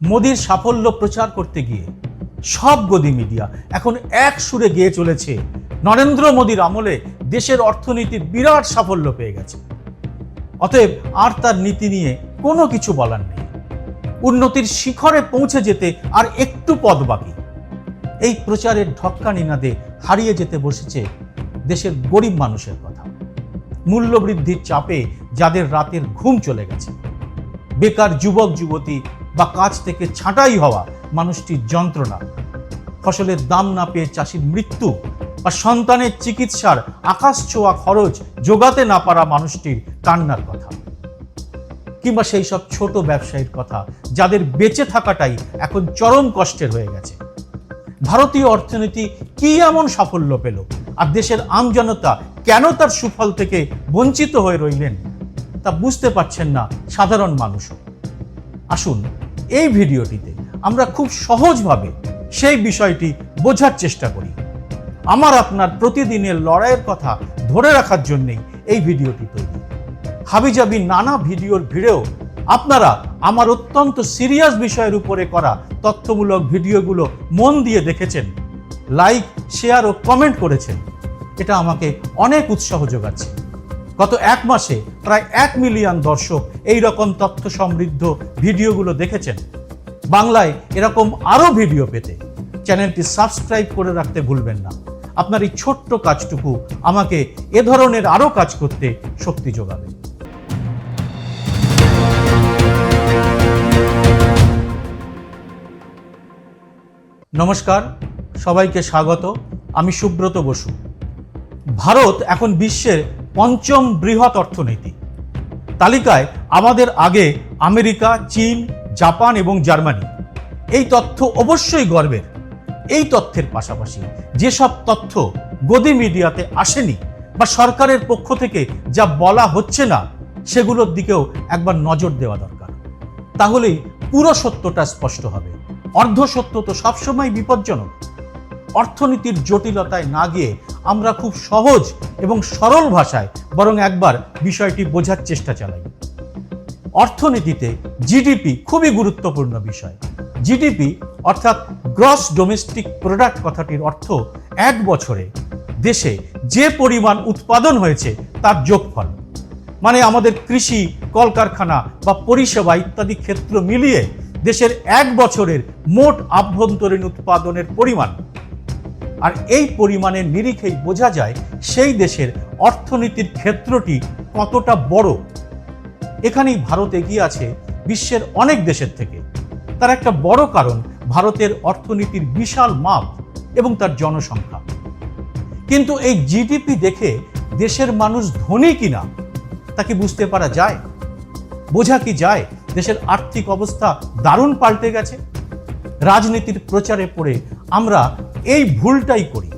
মোদির সাফল্য প্রচার করতে গিয়ে সব গদি মিডিয়া এখন এক সুরে গেয়ে চলেছে, নরেন্দ্র মোদীর আমলে দেশের অর্থনীতির বিরাট সাফল্য পেয়ে গেছে। অতএব আর তার নীতি নিয়ে কোনো কিছু বলার নেই। উন্নতির শিখরে পৌঁছে যেতে আর একটু পথ বাকি। এই প্রচারের ঢক্কা নিনাদে হারিয়ে যেতে বসেছে দেশের গরিব মানুষের কথা। মূল্যবৃদ্ধির চাপে যাদের রাতের ঘুম চলে গেছে। বেকার যুবক, যুবতী বা কাজ থেকে ছাঁটাই হওয়া মানুষটির যন্ত্রণা। ফসলের দাম না পেয়ে চাষির মৃত্যু বা সন্তানের চিকিৎসার আকাশ ছোঁয়া খরচ যোগাতে না পারা মানুষটির কান্নার কথা। কিংবা সেই সব ছোট ব্যবসায়ীর কথা যাদের বেঁচে থাকাটাই এখন চরম কষ্টের হয়ে গেছে। ভারতীয় অর্থনীতি কি এমন সাফল্য পেল? আর দেশের আমজনতা কেন তার সুফল থেকে বঞ্চিত হয়ে রইলেন? তা বুঝতে পারছেন না সাধারণ মানুষও। আসুন এই ভিডিওটিতে আমরা খুব সহজভাবে সেই বিষয়টি বোঝার চেষ্টা করি। আমার আপনার প্রতিদিনের লড়াইয়ের কথা ধরে রাখার জন্যেই এই ভিডিওটি তৈরি। হাবিজাবি নানা ভিডিওর ভিড়েও আপনারা আমার অত্যন্ত সিরিয়াস বিষয়ের উপরে করা তথ্যমূলক ভিডিওগুলো মন দিয়ে দেখেছেন, লাইক, শেয়ার ও কমেন্ট করেছেন। এটা আমাকে অনেক উৎসাহ যোগাচ্ছে। গত এক মাসে প্রায় এক মিলিয়ন দর্শক এই রকম তথ্য সমৃদ্ধ ভিডিওগুলো দেখেছেন। বাংলায় এরকম আরও ভিডিও পেতে চ্যানেলটি সাবস্ক্রাইব করে রাখতে ভুলবেন না। আপনার এই ছোট্ট কাজটুকু আমাকে এ ধরনের আরও কাজ করতে শক্তি যোগাবে। নমস্কার, সবাইকে স্বাগত। আমি সুব্রত বসু। ভারত এখন বিশ্বের পঞ্চম বৃহৎ অর্থনীতি। তালিকায় আমাদের আগে আমেরিকা, চীন, জাপান এবং জার্মানি। এই তথ্য অবশ্যই গর্বের। এই তথ্যের পাশাপাশি যেসব তথ্য গদি মিডিয়াতে আসেনি বা সরকারের পক্ষ থেকে যা বলা হচ্ছে না, সেগুলোর দিকেও একবার নজর দেওয়া দরকার। তাহলেই পুরো সত্যটা স্পষ্ট হবে। অর্ধ সত্য তো সবসময় বিপজ্জনক। অর্থনীতির জটিলতায় না গিয়ে আমরা খুব সহজ এবং সরল ভাষায় বরং একবার বিষয়টি বোঝার চেষ্টা চালাই। অর্থনীতিতে জিডিপি খুবই গুরুত্বপূর্ণ বিষয়। জিডিপি অর্থাৎ গ্রস ডোমেস্টিক প্রোডাক্ট কথাটির অর্থ এক বছরে দেশে যে পরিমাণ উৎপাদন হয়েছে তার যোগফল। মানে আমাদের কৃষি, কলকারখানা বা পরিষেবা ইত্যাদি ক্ষেত্র মিলিয়ে দেশের এক বছরের মোট আভ্যন্তরীণ উৎপাদনের পরিমাণ আর এই পরিমাণের নিরিখেই বোঝা যায় সেই দেশের অর্থনীতির ক্ষেত্রটি কতটা বড়। এখানেই ভারত এগিয়ে আছে বিশ্বের অনেক দেশের থেকে। তার একটা বড় কারণ ভারতের অর্থনীতির বিশাল মাপ এবং তার জনসংখ্যা। কিন্তু এই জিডিপি দেখে দেশের মানুষ ধনী কিনা, তা কি বুঝতে পারা যায়? বোঝা কি যায় দেশের আর্থিক অবস্থা দারুণ পাল্টে গেছে? রাজনীতির প্রচারে পড়ে আমরা এই ভুলটাই করি।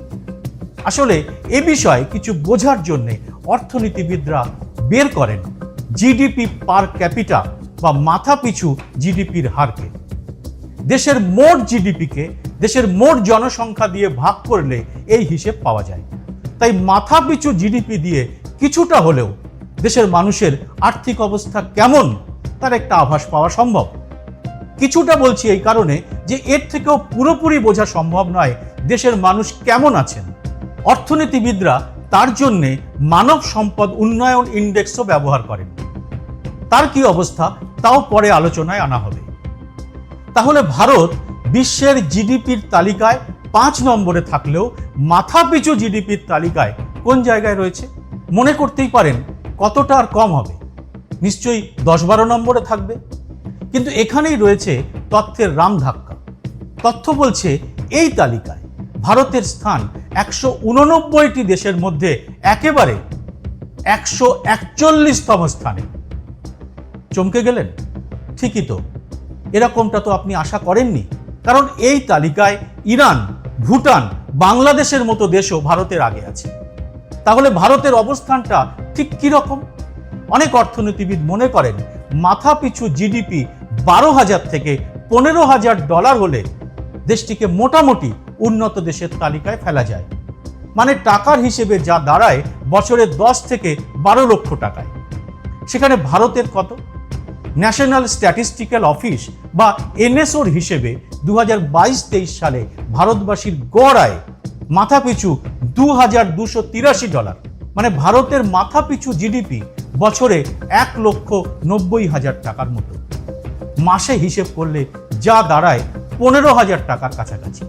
আসলে এ বিষয়ে কিছু বোঝার জন্য অর্থনীতিবিদরা বের করেন জিডিপি পার ক্যাপিটা বা মাথা পিছু জিডিপির হারকে। দেশের মোট জিডিপিকে দেশের মোট জনসংখ্যা দিয়ে ভাগ করলে এই হিসেব পাওয়া যায়। তাই মাথা পিছু জিডিপি দিয়ে কিছুটা হলেও দেশের মানুষের আর্থিক অবস্থা কেমন তার একটা আভাস পাওয়া সম্ভব। কিছুটা বলছি এই কারণে যে এর থেকেও পুরোপুরি বোঝা সম্ভব নয় দেশের মানুষ কেমন আছেন? অর্থনীতিবিদরা তার জন্যে মানব সম্পদ উন্নয়ন ইন্ডেক্সও ব্যবহার করেন। তার কি অবস্থা? তাও পরে আলোচনায় আনা হবে। তাহলে ভারত বিশ্বের জিডিপির তালিকায় পাঁচ নম্বরে থাকলেও মাথাপিছু জিডিপির তালিকায় কোন জায়গায় রয়েছে? মনে করতেই পারেন, কতটা আর কম হবে। নিশ্চয়ই দশ বারো নম্বরে থাকবে। কিন্তু এখানেই রয়েছে তথ্যের রাম ধাক্কা তথ্য বলছে এই তালিকায় ভারতের স্থান একশো উননব্বইটি দেশের মধ্যে একেবারে একশো একচল্লিশতম স্থানে। চমকে গেলেন? ঠিকই তো। এরকমটা তো আপনি আশা করেননি। কারণ এই তালিকায় ইরান, ভুটান, বাংলাদেশের মতো দেশও ভারতের আগে আছে। তাহলে ভারতের অবস্থানটা ঠিক কী রকম? অনেক অর্থনীতিবিদ মনে করেন মাথা পিছু জিডিপি বারো হাজার থেকে পনেরো হাজার ডলার হলে দেশটিকে মোটামুটি উন্নত দেশের তালিকায় ফেলা যায়। মানে টাকার হিসেবে যা দাঁড়ায় বছরে দশ থেকে বারো লক্ষ টাকায়। সেখানে ভারতের কত? ন্যাশনাল স্ট্যাটিস্টিক্যাল অফিস বা এনএসওর হিসেবে দু হাজার বাইশ তেইশ সালে ভারতবাসীর গড় আয় মাথাপিছু দু হাজার দুশো তিরাশি ডলার। মানে ভারতের মাথাপিছু জিডিপি বছরে এক লক্ষ নব্বই হাজার টাকার মতো। মাসে হিসেব করলে যা দাঁড়ায় পনেরো হাজার টাকার কাছাকাছি।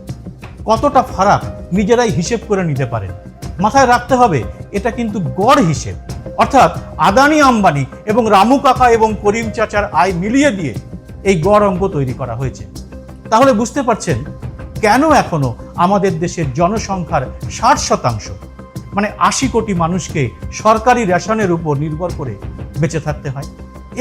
কতটা ফারাক নিজেরাই হিসেব করে নিতে পারেন। মাথায় রাখতে হবে, এটা কিন্তু গড় হিসেব। অর্থাৎ আদানি আম্বানি এবং রামু কাকা এবং করিম চাচার আয় মিলিয়ে দিয়ে এই গড় অঙ্ক তৈরি করা হয়েছে। তাহলে বুঝতে পারছেন কেন এখনও আমাদের দেশের জনসংখ্যার ষাট শতাংশ মানে আশি কোটি মানুষকে সরকারি রেশনের উপর নির্ভর করে বেঁচে থাকতে হয়?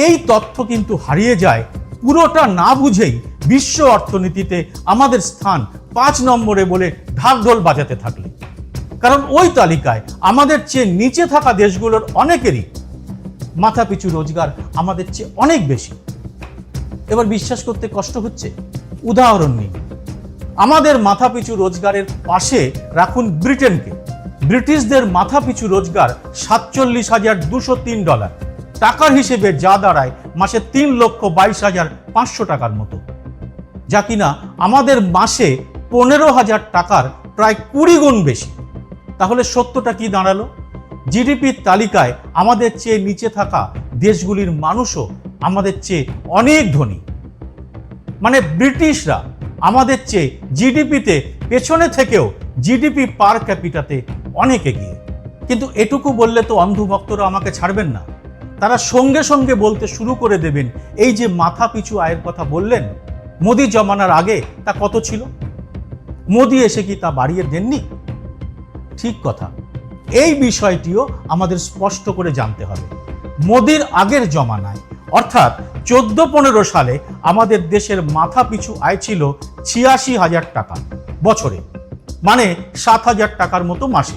এই তথ্য কিন্তু হারিয়ে যায় পুরোটা না বুঝেই বিশ্ব অর্থনীতিতে আমাদের স্থান পাঁচ নম্বরে বলে ঢাকঢোল বাজাতে থাকলে। কারণ ওই তালিকায় আমাদের চেয়ে নিচে থাকা দেশগুলোর অনেকেরই মাথাপিছু রোজগার আমাদের চেয়ে অনেক বেশি। এবার বিশ্বাস করতে কষ্ট হচ্ছে? উদাহরণ নিন আমাদের মাথাপিছু রোজগারের পাশে রাখুন ব্রিটেনকে। ব্রিটিশদের মাথাপিছু রোজগার সাতচল্লিশ হাজার দুশো তিন ডলার। টাকার হিসেবে যা দাঁড়ায় মাসে তিন লক্ষ বাইশ হাজার পাঁচশো টাকার মতো। যা কিনা আমাদের মাসে পনেরো হাজার টাকার প্রায় কুড়ি গুণ বেশি। তাহলে সত্যটা কি দাঁড়াল? জিডিপির তালিকায় আমাদের চেয়ে নিচে থাকা দেশগুলির মানুষও আমাদের চেয়ে অনেক ধনী। মানে ব্রিটিশরা আমাদের চেয়ে জিডিপিতে পেছনে থেকেও জিডিপি পার ক্যাপিটাতে অনেক এগিয়ে। কিন্তু এটুকু বললে তো অন্ধভক্তরা আমাকে ছাড়বেন না। তারা সঙ্গে সঙ্গে বলতে শুরু করে দেবেন, এই যে মাথা পিছু আয়ের কথা বললেন, মোদি জমানার আগে তা কত ছিল? মোদি এসে কি তা বাড়িয়ে দেননি? ঠিক কথা। এই বিষয়টিও আমাদের স্পষ্ট করে জানতে হবে। মোদির আগের জমানায়, অর্থাৎ চোদ্দ পনেরো সালে আমাদের দেশের মাথা পিছু আয় ছিল ছিয়াশি হাজার টাকা বছরে মানে সাত হাজার টাকার মতো মাসে।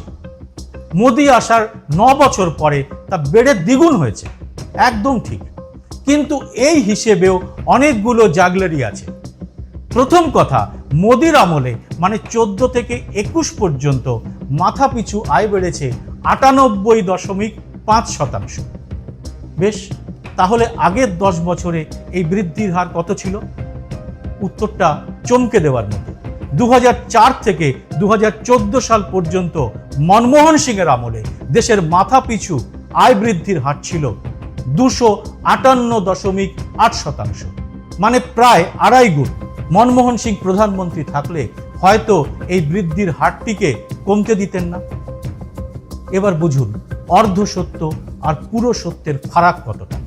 মোদি আসার ন বছর পরে তা বেড়ে দ্বিগুণ হয়েছে। একদম ঠিক। কিন্তু এই হিসেবেও অনেকগুলো জাগলারি আছে। প্রথম কথা, মোদির আমলে মানে চোদ্দ থেকে একুশ পর্যন্ত মাথাপিছু আয় বেড়েছে আটানব্বই দশমিক পাঁচ শতাংশ। বেশ, তাহলে আগের দশ বছরে এই বৃদ্ধির হার কত ছিল? উত্তরটা চমকে দেওয়ার মতো। দু হাজার চার থেকে দু হাজার চোদ্দ সাল পর্যন্ত মনমোহন সিংয়ের আমলে দেশের মাথা পিছু আয় বৃদ্ধির হার ছিল দুশো আটান্ন দশমিক আট শতাংশ মানে প্রায় আড়াই গুণ। মনমোহন সিং প্রধানমন্ত্রী থাকলে হয়তো এই বৃদ্ধির হারটিকে কমতে দিতেন না। এবার বুঝুন, অর্ধ সত্য আর পুরো সত্যের ফারাক কতটা।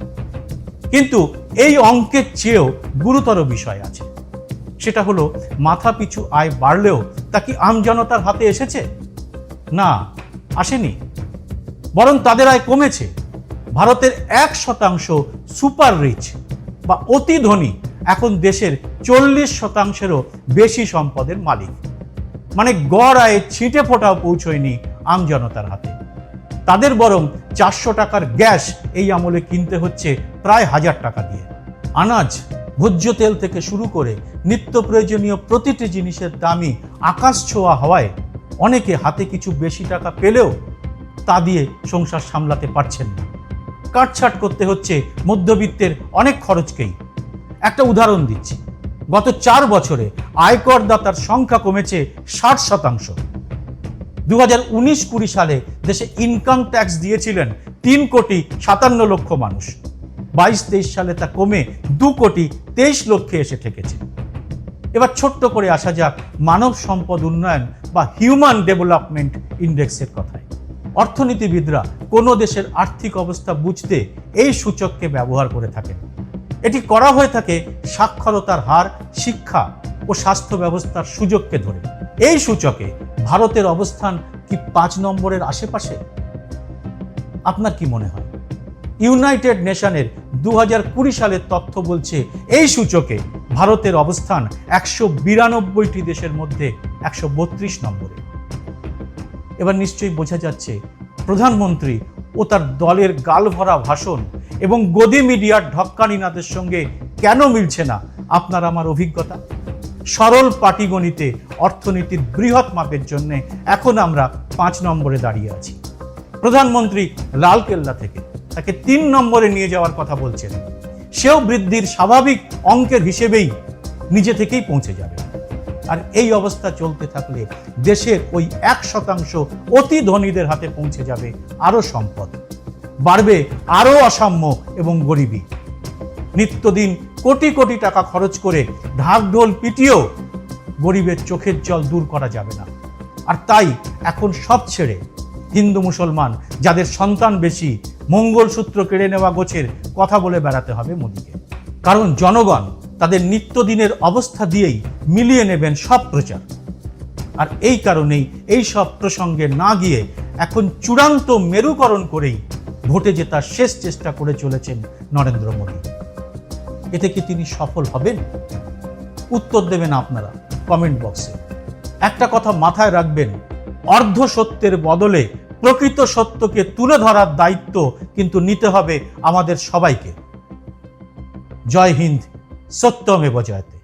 কিন্তু এই অঙ্কের চেয়েও গুরুতর বিষয় আছে। সেটা হলো মাথা পিছু আয় বাড়লেও তা কি আমজনতার হাতে এসেছে? না, আসেনি। বরং তাদের আয় কমেছে। ভারতের এক শতাংশ সুপার রিচ বা অতি ধনী এখন দেশের চল্লিশ শতাংশেরও বেশি সম্পদের মালিক। মানে গড় আয়ে ছিটে ফোটাও পৌঁছয়নি আমজনতার হাতে। তাদের বরং চারশো টাকার গ্যাস এই আমলে কিনতে হচ্ছে প্রায় হাজার টাকা দিয়ে। আনাজ, ভোজ্য তেল থেকে শুরু করে নিত্য প্রয়োজনীয় প্রতিটি জিনিসের দামই আকাশ ছোঁয়া হওয়ায় অনেকে হাতে কিছু বেশি টাকা পেলেও তা দিয়ে সংসার সামলাতে পারছেন না। কাটছাট করতে হচ্ছে মধ্যবিত্তের অনেক খরচকেই। একটা উদাহরণ দিচ্ছি। গত চার বছরে আয়করদাতার সংখ্যা কমেছে ষাট শতাংশ। দু হাজার উনিশ কুড়ি সালে দেশে ইনকাম ট্যাক্স দিয়েছিলেন তিন কোটি সাতান্ন লক্ষ মানুষ। বাইশ তেইশ সালে তা কমে দু কোটি তেইশ লক্ষে এসে ঠেকেছে। এবার ছোট্ট করে আসা যাক মানব সম্পদ উন্নয়ন বা হিউম্যান ডেভেলপমেন্ট ইন্ডেক্সের কথায়। অর্থনীতিবিদরা কোনো দেশের আর্থিক অবস্থা বুঝতে এই সূচককে ব্যবহার করে থাকেন। এটি করা হয়ে থাকে সাক্ষরতার হার, শিক্ষা ও স্বাস্থ্য ব্যবস্থার সুযোগকে ধরে। এই সূচকে ভারতের অবস্থান কি পাঁচ নম্বরের আশেপাশে? আপনার কি মনে হয়? ইউনাইটেড নেশনের দু হাজার কুড়ি সালের তথ্য বলছে, এই সূচকে ভারতের অবস্থান একশো বিরানব্বইটি দেশের মধ্যে একশো বত্রিশ নম্বরে। এবার নিশ্চয়ই বোঝা যাচ্ছে, প্রধানমন্ত্রী ও তার দলের গালভরা ভাষণ এবং গদি মিডিয়ার ঢক্কানিনাদের সঙ্গে কেন মিলছে না? আপনার আমার অভিজ্ঞতা? সরল পাটিগণিতে অর্থনীতির বৃহৎ মাপের জন্য এখন আমরা পাঁচ নম্বরে দাঁড়িয়ে আছি। প্রধানমন্ত্রী লালকেল্লা থেকে তাকে তিন নম্বরে নিয়ে যাওয়ার কথা বলছেন সেও বৃদ্ধির স্বাভাবিক অঙ্কের হিসেবেই নিজে থেকেই পৌঁছে যাবে। আর এই অবস্থা চলতে থাকলে দেশের ওই এক শতাংশ অতি ধনীদের হাতে পৌঁছে যাবে আরও সম্পদ। বাড়বে আরও অসাম্য এবং গরিবী। নিত্যদিন কোটি কোটি টাকা খরচ করে ঢাকঢোল পিটিয়েও গরিবের চোখের জল দূর করা যাবে না। আর তাই এখন সব ছেড়ে হিন্দু মুসলমান, যাদের সন্তান বেশি, মঙ্গলসূত্র কেড়ে নেওয়া গোছের কথা বলে বেড়াতে হবে মোদীকে। কারণ জনগণ তাদের নিত্যদিনের অবস্থা দিয়েই মিলিয়ে নেবেন সব প্রচার। আর এই কারণেই এই সব প্রসঙ্গে না গিয়ে এখন চূড়ান্ত মেরুকরণ করেই ভোটে জেতার শেষ চেষ্টা করে চলেছেন নরেন্দ্র মোদী। এতে কি তিনি সফল হবেন? উত্তর দেবেন আপনারা কমেন্ট বক্সে। একটা কথা মাথায় রাখবেন, অর্ধ সত্যের বদলে প্রকৃত সত্যকে তুলে ধরার দায়িত্ব কিন্তু নিতে হবে আমাদের সবাইকে। জয় হিন্দ, সত্যমে বজায়তে।